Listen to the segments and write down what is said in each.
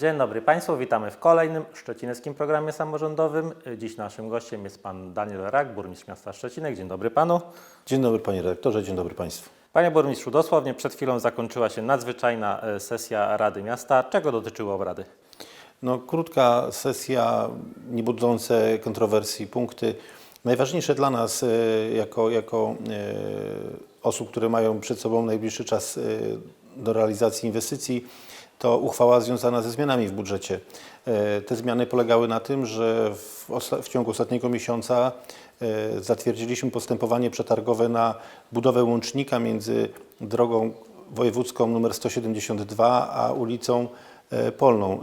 Dzień dobry Państwu, witamy w kolejnym szczecineckim programie samorządowym. Dziś naszym gościem jest Pan Daniel Rak, burmistrz miasta Szczecinek. Dzień dobry Panu. Dzień dobry panie redaktorze, dzień dobry państwu. Panie burmistrzu, dosłownie przed chwilą zakończyła się nadzwyczajna e, sesja Rady Miasta. Czego dotyczyły obrady? No, krótka sesja, nie budzące kontrowersji punkty. Najważniejsze dla nas e, jako, jako e, osób, które mają przed sobą najbliższy czas do realizacji inwestycji, to uchwała związana ze zmianami w budżecie. E, Te zmiany polegały na tym, że w, w ciągu ostatniego miesiąca e, zatwierdziliśmy postępowanie przetargowe na budowę łącznika między drogą wojewódzką nr 172 a ulicą Polną.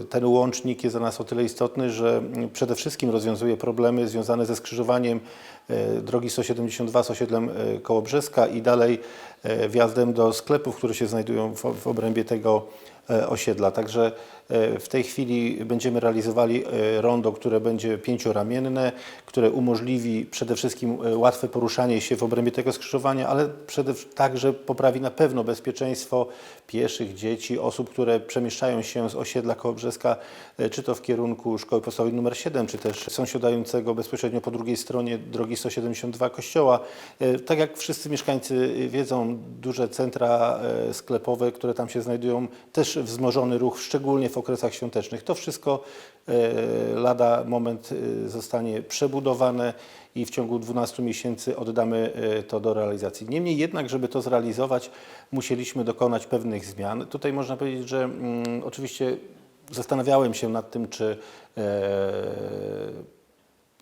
E, Ten łącznik jest dla nas o tyle istotny, że przede wszystkim rozwiązuje problemy związane ze skrzyżowaniem e, drogi 172 z osiedlem e, Kołobrzeska i dalej e, wjazdem do sklepów, które się znajdują w, obrębie tego e, osiedla. Także e, w tej chwili będziemy realizowali e, rondo, które będzie pięcioramienne, które umożliwi przede wszystkim e, łatwe poruszanie się w obrębie tego skrzyżowania, ale przede także poprawi na pewno bezpieczeństwo pieszych, dzieci, osób, które przemieszczają się z osiedla Kołobrzeska, e, czy to w kierunku szkoły podstawowej nr 7, czy też sąsiadającego bezpośrednio po drugiej stronie drogi 172 Kościoła. E, Tak jak wszyscy mieszkańcy wiedzą, duże centra e, sklepowe, które tam się znajdują, też wzmożony ruch, szczególnie w okresach świątecznych. To wszystko e, lada moment e, zostanie przebudowane i w ciągu 12 miesięcy oddamy e, to do realizacji. Niemniej jednak, żeby to zrealizować, musieliśmy dokonać pewnych zmian. Tutaj można powiedzieć, że mm, oczywiście zastanawiałem się nad tym, czy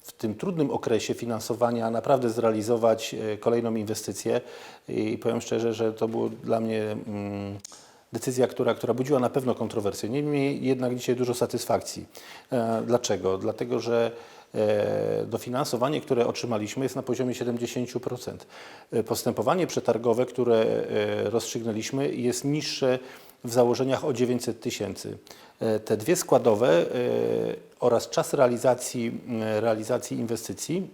w tym trudnym okresie finansowania naprawdę zrealizować kolejną inwestycję i powiem szczerze, że to było dla mnie mm, decyzja, która, która budziła na pewno kontrowersje. Niemniej jednak dzisiaj dużo satysfakcji. E, Dlaczego? Dlatego, że e, dofinansowanie, które otrzymaliśmy jest na poziomie 70%. E, Postępowanie przetargowe, które rozstrzygnęliśmy jest niższe w założeniach o 900 tysięcy. Te dwie składowe oraz czas realizacji, realizacji inwestycji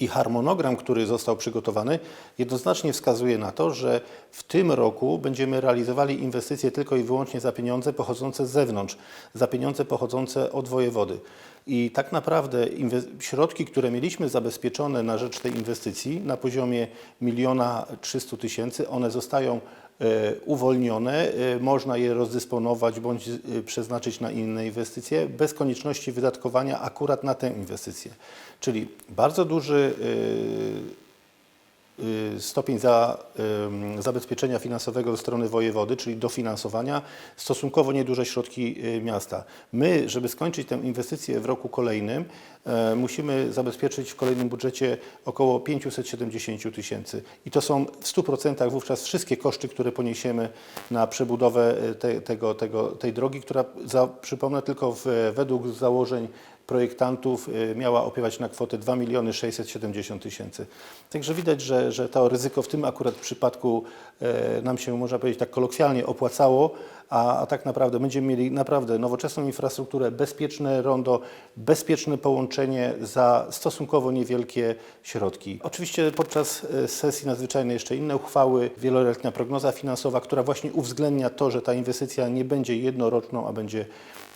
i harmonogram, który został przygotowany, jednoznacznie wskazuje na to, że w tym roku będziemy realizowali inwestycje tylko i wyłącznie za pieniądze pochodzące z zewnątrz, za pieniądze pochodzące od wojewody. I tak naprawdę środki, które mieliśmy zabezpieczone na rzecz tej inwestycji na poziomie 1 300 tysięcy, one zostają uwolnione, e, można je rozdysponować bądź e, przeznaczyć na inne inwestycje bez konieczności wydatkowania akurat na tę inwestycję. Czyli bardzo duży e, stopień za, ym, zabezpieczenia finansowego ze strony wojewody, czyli dofinansowania, stosunkowo nieduże środki y, miasta. My, żeby skończyć tę inwestycję w roku kolejnym, musimy zabezpieczyć w kolejnym budżecie około 570 tysięcy. I to są w 100% wówczas wszystkie koszty, które poniesiemy na przebudowę te, tego, tego, tej drogi, która, za, przypomnę, tylko w, według założeń projektantów y, miała opiewać na kwotę 2 miliony 670 tysięcy. Także widać, że, że to ryzyko w tym akurat przypadku e, nam się, można powiedzieć tak kolokwialnie, opłacało, a, a tak naprawdę będziemy mieli naprawdę nowoczesną infrastrukturę, bezpieczne rondo, bezpieczne połączenie za stosunkowo niewielkie środki. Oczywiście podczas e, sesji nadzwyczajnej jeszcze inne uchwały, wieloletnia prognoza finansowa, która właśnie uwzględnia to, że ta inwestycja nie będzie jednoroczną, a będzie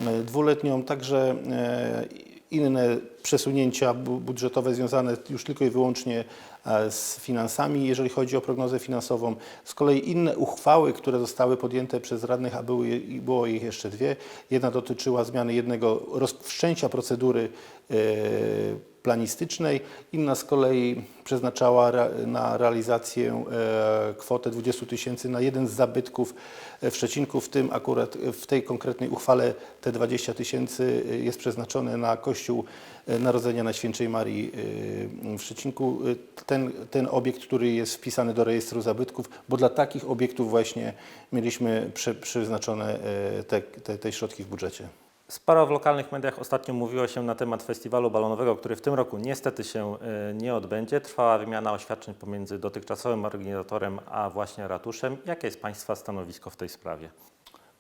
e, dwuletnią, także e, inne przesunięcia bu- budżetowe związane już tylko i wyłącznie e, z finansami, jeżeli chodzi o prognozę finansową. Z kolei inne uchwały, które zostały podjęte przez radnych, a były, było ich jeszcze dwie. Jedna dotyczyła zmiany jednego wszczęcia procedury e, planistycznej, inna z kolei przeznaczała na realizację e, kwotę 20 tysięcy na jeden z zabytków w Szczecinku, w tym akurat w tej konkretnej uchwale te 20 tysięcy e, jest przeznaczone na Kościół e, Narodzenia Najświętszej Marii e, w Szczecinku. E, Ten, ten obiekt, który jest wpisany do rejestru zabytków, bo dla takich obiektów właśnie mieliśmy prze, przeznaczone e, te, te, te środki w budżecie. Sporo w lokalnych mediach ostatnio mówiło się na temat festiwalu balonowego, który w tym roku niestety się e, nie odbędzie. Trwała wymiana oświadczeń pomiędzy dotychczasowym organizatorem a właśnie ratuszem. Jakie jest Państwa stanowisko w tej sprawie?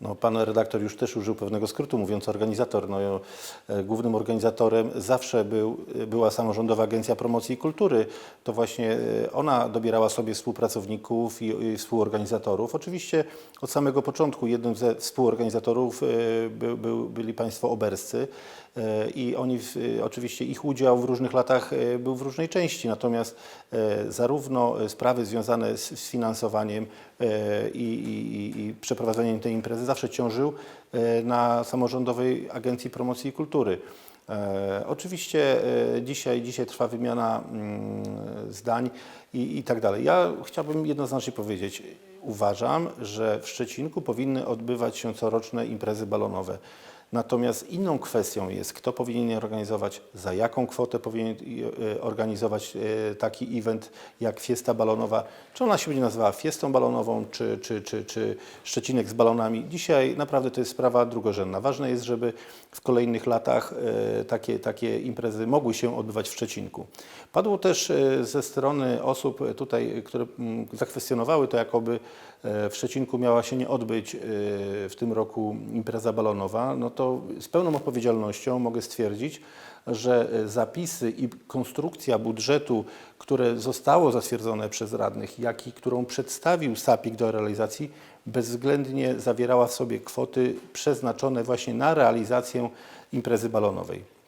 No, pan redaktor już też użył pewnego skrótu, mówiąc organizator. No, e, głównym organizatorem zawsze był, była Samorządowa Agencja Promocji Kultury. To właśnie e, ona dobierała sobie współpracowników i, i współorganizatorów. Oczywiście od samego początku jednym ze współorganizatorów e, był, był, byli państwo oberscy i oni, oczywiście ich udział w różnych latach był w różnej części, natomiast zarówno sprawy związane z, finansowaniem i, i, i- i przeprowadzaniem tej imprezy zawsze ciążył e, na Samorządowej Agencji Promocji i Kultury. E, oczywiście e, dzisiaj, dzisiaj trwa wymiana mm, zdań i, i tak dalej. Ja chciałbym jednoznacznie powiedzieć, uważam, że w Szczecinku powinny odbywać się coroczne imprezy balonowe. Natomiast inną kwestią jest, kto powinien organizować, za jaką kwotę powinien e, organizować e, taki event jak Fiesta Balonowa. Czy ona się będzie nazywała Fiestą Balonową, czy, czy, czy, czy Szczecinek z balonami. Dzisiaj naprawdę to jest sprawa drugorzędna. Ważne jest, żeby w kolejnych latach e, takie, takie imprezy mogły się odbywać w Szczecinku. Padło też ze strony osób tutaj, które mm, zakwestionowały to, jakoby w Szczecinku miała się nie odbyć w tym roku impreza balonowa, no to z pełną odpowiedzialnością mogę stwierdzić, że e, zapisy i konstrukcja budżetu, które zostało zatwierdzone przez radnych, jak i którą przedstawił SAPIK do realizacji, bezwzględnie zawierała w sobie kwoty przeznaczone właśnie na realizację imprezy balonowej.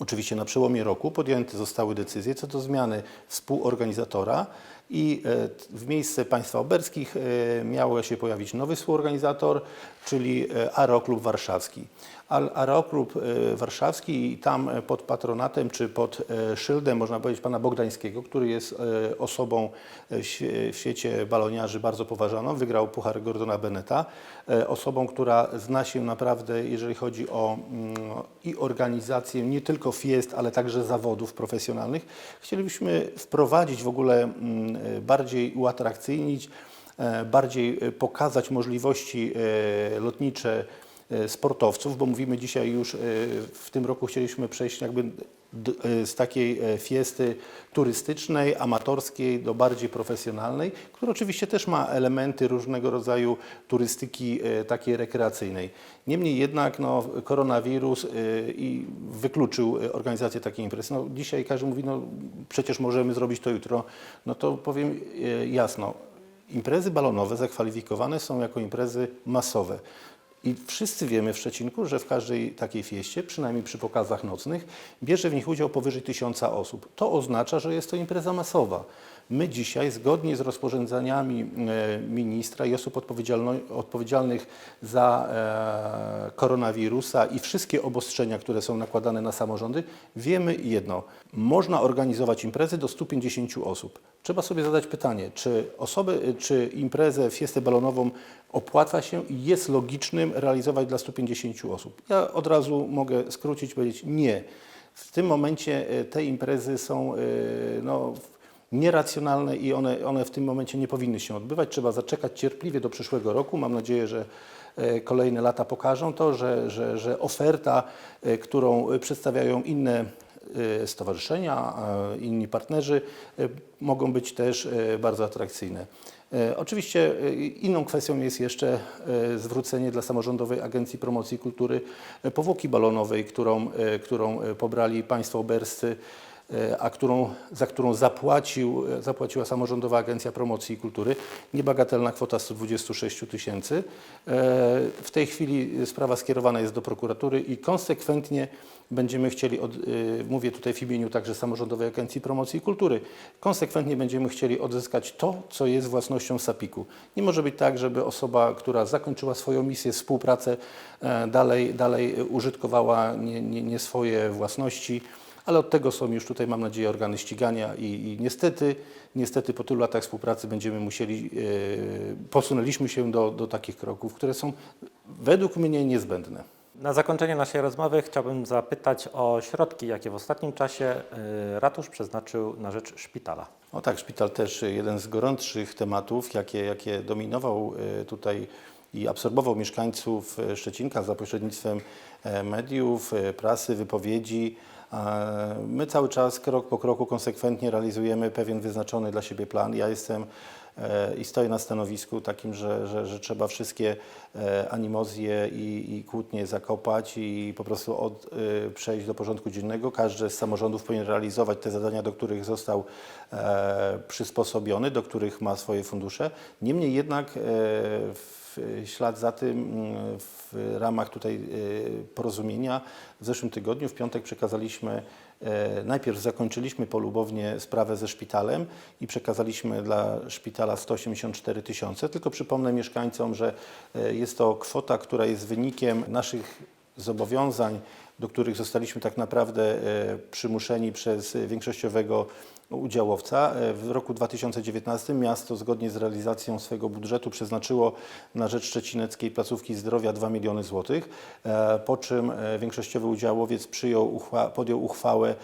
Oczywiście na przełomie roku podjęte zostały decyzje co do zmiany współorganizatora i e, w miejsce państwa oberskich e, miał się pojawić nowy współorganizator, czyli e, Aeroklub Warszawski. Aeroklub e, Warszawski i tam e, pod patronatem czy pod e, szyldem, można powiedzieć, pana Bogdańskiego, który jest osobą w świe- w świecie baloniarzy bardzo poważaną, wygrał Puchar Gordona Beneta, osobą, która zna się naprawdę, jeżeli chodzi o mm, i organizację nie tylko fiest, ale także zawodów profesjonalnych. Chcielibyśmy wprowadzić w ogóle mm, bardziej uatrakcyjnić, bardziej pokazać możliwości lotnicze sportowców, bo mówimy dzisiaj już e, w tym roku chcieliśmy przejść jakby e, z takiej e, fiesty turystycznej, amatorskiej do bardziej profesjonalnej, która oczywiście też ma elementy różnego rodzaju turystyki e, takiej rekreacyjnej. Niemniej jednak no, koronawirus e, i wykluczył e, organizację takiej imprezy. No, dzisiaj każdy mówi, no przecież możemy zrobić to jutro. No to powiem e, jasno, imprezy balonowe zakwalifikowane są jako imprezy masowe. I wszyscy wiemy w Szczecinku, że w każdej takiej fieście, przynajmniej przy pokazach nocnych, bierze w nich udział powyżej tysiąca osób. To oznacza, że jest to impreza masowa. My dzisiaj, zgodnie z rozporządzeniami e, ministra i osób odpowiedzialnych za e, koronawirusa i wszystkie obostrzenia, które są nakładane na samorządy, wiemy jedno. Można organizować imprezy do 150 osób. Trzeba sobie zadać pytanie, czy osoby, czy imprezę, fiestę balonową opłaca się i jest logicznym realizować dla 150 osób? Ja od razu mogę skrócić powiedzieć nie. W tym momencie e, te imprezy są no, nieracjonalne i one, one w tym momencie nie powinny się odbywać. Trzeba zaczekać cierpliwie do przyszłego roku. Mam nadzieję, że e, kolejne lata pokażą to, że, że, że oferta, e, którą przedstawiają inne e, stowarzyszenia, inni partnerzy, mogą być też bardzo atrakcyjne. Oczywiście inną kwestią jest jeszcze zwrócenie dla Samorządowej Agencji Promocji Kultury powłoki balonowej, którą, którą pobrali państwo oberscy a którą, za którą zapłacił, e, zapłaciła Samorządowa Agencja Promocji i Kultury. Niebagatelna kwota 126 tysięcy. E, W tej chwili sprawa skierowana jest do prokuratury i konsekwentnie będziemy chcieli, od, e, mówię tutaj w imieniu także Samorządowej Agencji Promocji i Kultury, konsekwentnie będziemy chcieli odzyskać to, co jest własnością SAPIK-u. Nie może być tak, żeby osoba, która zakończyła swoją misję, współpracę, e, dalej, dalej użytkowała nie, nie, nie swoje własności, ale od tego są już tutaj, mam nadzieję, organy ścigania i, i niestety, niestety po tylu latach współpracy będziemy musieli, e, posunęliśmy się do, do takich kroków, które są według mnie niezbędne. Na zakończenie naszej rozmowy chciałbym zapytać o środki, jakie w ostatnim czasie y, ratusz przeznaczył na rzecz szpitala. No tak, szpital też jeden z gorących tematów, jakie, jakie dominował e, tutaj i absorbował mieszkańców e, Szczecinka za pośrednictwem e, mediów, e, prasy, wypowiedzi. My cały czas, krok po kroku, konsekwentnie realizujemy pewien wyznaczony dla siebie plan. Ja jestem i stoję na stanowisku takim, że, że, że trzeba wszystkie e, animozje i, i kłótnie zakopać i po prostu od, e, przejść do porządku dziennego. Każdy z samorządów powinien realizować te zadania, do których został e, przysposobiony, do których ma swoje fundusze. Niemniej jednak e, w ślad za tym w ramach tutaj e, porozumienia w zeszłym tygodniu, w piątek przekazaliśmy, e, najpierw zakończyliśmy polubownie sprawę ze szpitalem i przekazaliśmy dla szpitala 184 tysiące. Tylko przypomnę mieszkańcom, że e, jest to kwota, która jest wynikiem naszych zobowiązań, do których zostaliśmy tak naprawdę e, przymuszeni przez większościowego udziałowca. E, W roku 2019 miasto zgodnie z realizacją swojego budżetu przeznaczyło na rzecz Szczecineckiej Placówki Zdrowia 2 miliony złotych, e, po czym e, większościowy udziałowiec przyjął, podjął uchwałę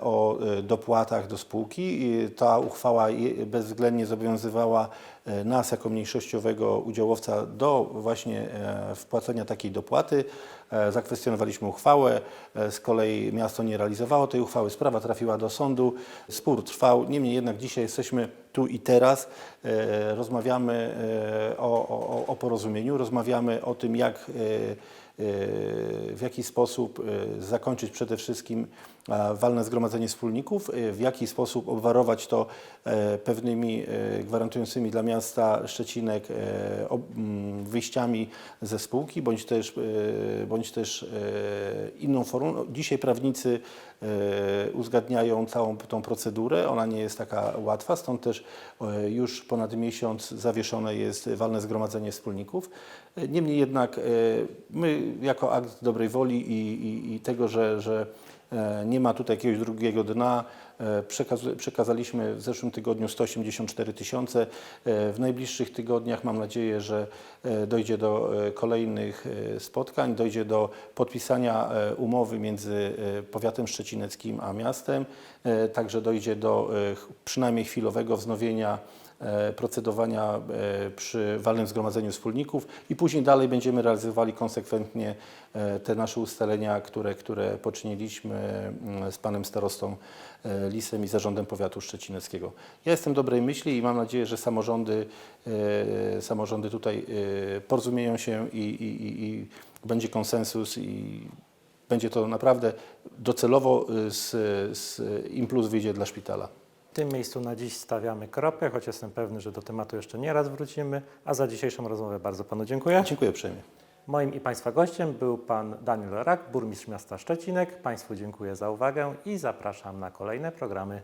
o dopłatach do spółki. Ta uchwała bezwzględnie zobowiązywała nas jako mniejszościowego udziałowca do właśnie wpłacenia takiej dopłaty. Zakwestionowaliśmy uchwałę, z kolei miasto nie realizowało tej uchwały, sprawa trafiła do sądu, spór trwał, niemniej jednak dzisiaj jesteśmy tu i teraz, e, rozmawiamy e, o, o, o porozumieniu, rozmawiamy o tym, jak e, w jaki sposób zakończyć przede wszystkim walne zgromadzenie wspólników, e, w jaki sposób obwarować to e, pewnymi e, gwarantującymi dla miasta Szczecinek e, wyjściami ze spółki, bądź też, e, bądź też e, inną formą. No, Dzisiaj prawnicy e, uzgadniają całą tą procedurę, ona nie jest taka łatwa, stąd też e, już ponad miesiąc zawieszone jest walne zgromadzenie wspólników. E, Niemniej jednak e, my jako akt dobrej woli i, i, i tego, że, że e, nie ma tutaj jakiegoś drugiego dna, e, przekaz- przekazaliśmy w zeszłym tygodniu 184 tysiące. E, W najbliższych tygodniach mam nadzieję, że e, dojdzie do e, kolejnych e, spotkań, dojdzie do podpisania e, umowy między e, powiatem szczecineckim a miastem, E, także dojdzie do e, przynajmniej chwilowego wznowienia e, procedowania e, przy walnym zgromadzeniu wspólników i później dalej będziemy realizowali konsekwentnie e, te nasze ustalenia, które, które poczyniliśmy mm, z panem starostą e, Lisem i zarządem powiatu szczecineckiego. Ja jestem dobrej myśli i mam nadzieję, że samorządy, e, samorządy tutaj e, porozumieją się i, i, i, i będzie konsensus i będzie to naprawdę docelowo z, z impuls wyjdzie dla szpitala. W tym miejscu na dziś stawiamy kropkę, choć jestem pewny, że do tematu jeszcze nie raz wrócimy. A za dzisiejszą rozmowę bardzo Panu dziękuję. Dziękuję uprzejmie. Moim i Państwa gościem był Pan Daniel Rak, burmistrz miasta Szczecinek. Państwu dziękuję za uwagę i zapraszam na kolejne programy.